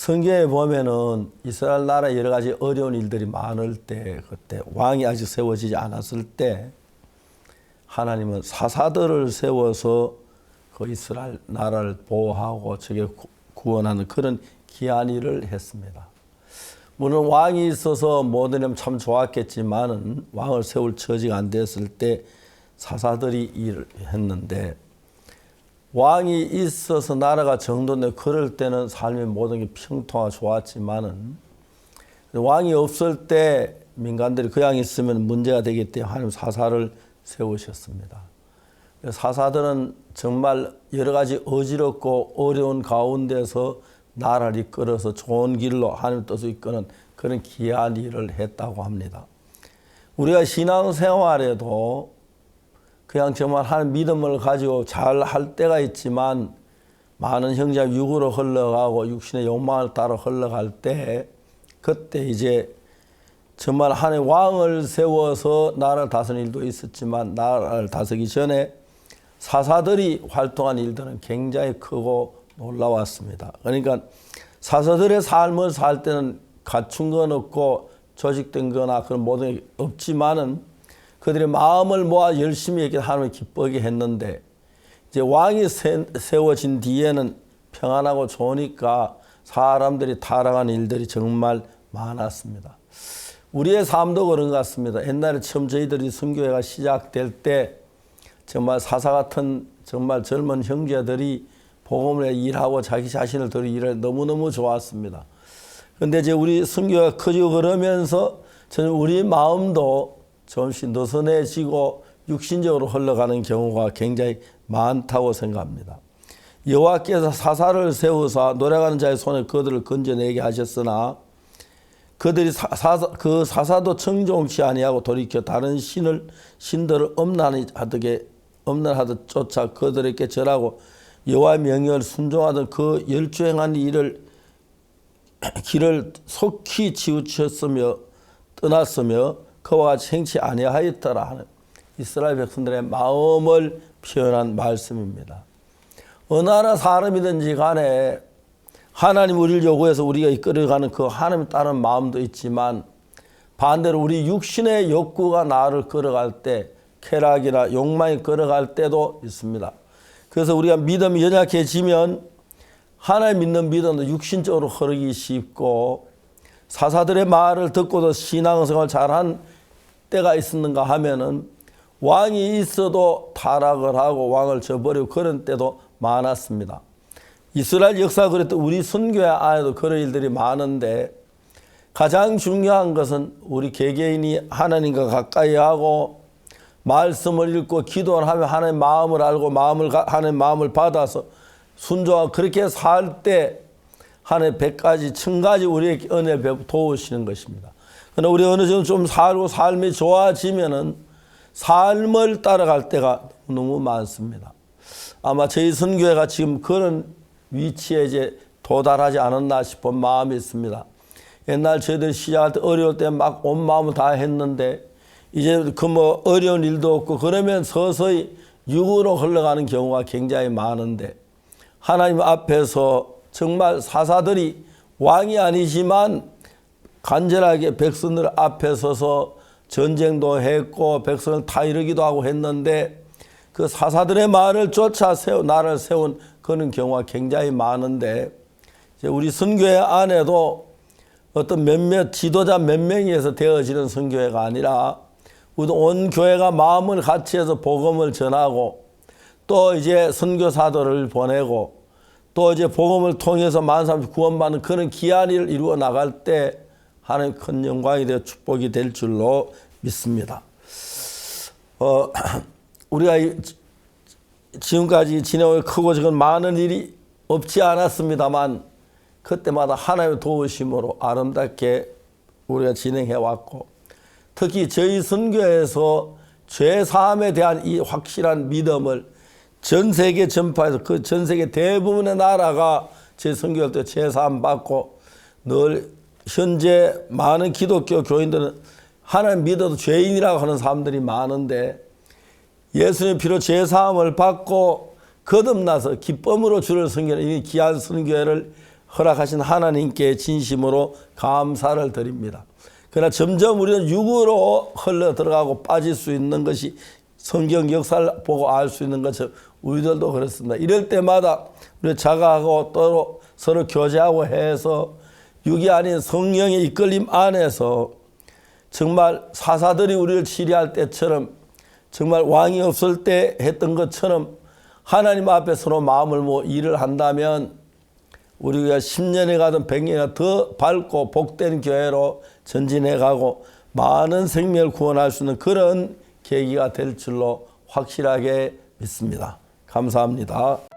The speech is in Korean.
성경에 보면은 이스라엘 나라 여러 가지 어려운 일들이 많을 때 그때 왕이 아직 세워지지 않았을 때 하나님은 사사들을 세워서 그 이스라엘 나라를 보호하고 저게 구- 구원하는 그런 귀한 일을 했습니다. 물론 왕이 있어서 모든 일은 참 좋았겠지만은 왕을 세울 처지가 안 됐을 때 사사들이 일을 했는데 왕이 있어서 나라가 정돈돼 그럴 때는 삶의 모든 게 평통하고 좋았지만은 왕이 없을 때 민간들이 그양 있으면 문제가 되기 때문에 하나님 사사를 세우셨습니다. 사사들은 정말 여러 가지 어지럽고 어려운 가운데서 나라를 이끌어서 좋은 길로 하나님 뜻을 이끄는 그런 귀한 일을 했다고 합니다. 우리가 신앙생활에도 그냥 정말 하나님 믿음을 가지고 잘 할 때가 있지만 많은 형제가 육으로 흘러가고 육신의 욕망을 따라 흘러갈 때 그때 이제 정말 하나님 왕을 세워서 나라를 다스리는 일도 있었지만 나라를 다스리기 전에 사사들이 활동한 일들은 굉장히 크고 놀라웠습니다. 그러니까 사사들의 삶을 살 때는 갖춘 건 없고 조직된 거나 그런 모든 게 없지만은 그들의 마음을 모아 열심히 이렇게 하나님을 기쁘게 했는데 이제 왕이 세, 세워진 뒤에는 평안하고 좋으니까 사람들이 타락한 일들이 정말 많았습니다. 우리의 삶도 그런 것 같습니다. 옛날에 처음 저희들이 선교회가 시작될 때 정말 사사 같은 정말 젊은 형제들이 복음을 일하고 자기 자신을 들이 일을 너무너무 좋았습니다. 근데 이제 우리 선교가 커지고 그러면서 저는 우리 마음도 조금씩 느슨해지고 육신적으로 흘러가는 경우가 굉장히 많다고 생각합니다. 여호와께서 사사를 세우사 노래하는 자의 손에 그들을 건져내게 하셨으나 그들이 사, 사, 그 사사도 청종치 아니하고 돌이켜 다른 신을 신들을 엄난하듯게 엄난하듯 쫓아 그들에게 절하고 여호와의 명령을 순종하던 그 열주행한 일을 길을 속히 치우쳤으며 떠났으며 그와 같이 행치 아니하였더라 하는 이스라엘 백성들의 마음을 표현한 말씀입니다. 어느 나라 사람이든지 간에 하나님 우리를 요구해서 우리가 이끌어가는 그 하나님 따른 마음도 있지만 반대로 우리 육신의 욕구가 나를 끌어갈 때 쾌락이나 욕망이 끌어갈 때도 있습니다. 그래서 우리가 믿음이 연약해지면 하나님 믿는 믿음도 육신적으로 흐르기 쉽고 사사들의 말을 듣고도 신앙생활 잘한 때가 있었는가 하면은 왕이 있어도 타락을 하고 왕을 저버리고 그런 때도 많았습니다. 이스라엘 역사 그랬던 우리 선교회 안에도 그런 일들이 많은데 가장 중요한 것은 우리 개개인이 하나님과 가까이 하고 말씀을 읽고 기도를 하며 하나님 마음을 알고 마음을 하나님 마음을 받아서 순종하고 그렇게 살 때 하나님 백 가지 천 가지 우리에게 은혜를 도우시는 것입니다. 그러나 우리 어느 정도 좀 살고 삶이 좋아지면은 삶을 따라갈 때가 너무 많습니다. 아마 저희 선교회가 지금 그런 위치에 이제 도달하지 않았나 싶은 마음이 있습니다. 옛날 저희들 시작할 때 어려울 때 막 온 마음을 다 했는데 이제 그 뭐 어려운 일도 없고 그러면 서서히 육으로 흘러가는 경우가 굉장히 많은데 하나님 앞에서 정말 사사들이 왕이 아니지만 간절하게 백성들 앞에 서서 전쟁도 했고 백성을 다 이르기도 하고 했는데 그 사사들의 말을 쫓아 세워 나를 세운 그런 경우가 굉장히 많은데 우리 선교회 안에도 어떤 몇몇 지도자 몇 명에서 되어지는 선교회가 아니라 우리 온 교회가 마음을 같이 해서 복음을 전하고 또 이제 선교사들을 보내고 또 이제 복음을 통해서 사람이 구원받는 그런 귀한 일을 이루어 나갈 때 하나님 큰 영광이 되어 축복이 될 줄로 믿습니다. 어, 우리가 이- 지금까지 지내온 크고 작은 많은 일이 없지 않았습니다만 그때마다 하나님의 도우심으로 아름답게 우리가 진행해 왔고 특히 저희 선교에서 죄 사함에 대한 이 확실한 믿음을 전 세계 전파해서 그 전 세계 대부분의 나라가 제 선교할 때 죄사함 받고 늘 현재 많은 기독교 교인들은 하나님 믿어도 죄인이라고 하는 사람들이 많은데 예수님 피로 죄사함을 받고 거듭나서 기쁨으로 주를 섬기는 이 귀한 선교회를 허락하신 하나님께 진심으로 감사를 드립니다. 그러나 점점 우리는 육으로 흘러 들어가고 빠질 수 있는 것이 성경 역사를 보고 알 수 있는 것처럼 우리들도 그렇습니다. 이럴 때마다 우리 자가하고 또 서로 교제하고 해서 육이 아닌 성령의 이끌림 안에서 정말 사사들이 우리를 치리할 때처럼 정말 왕이 없을 때 했던 것처럼 하나님 앞에 서로 마음을 모아 일을 한다면 우리가 10년에 가든 100년이나 더 밝고 복된 교회로 전진해 가고 많은 생명을 구원할 수 있는 그런 계기가 될 줄로 확실하게 믿습니다. 감사합니다.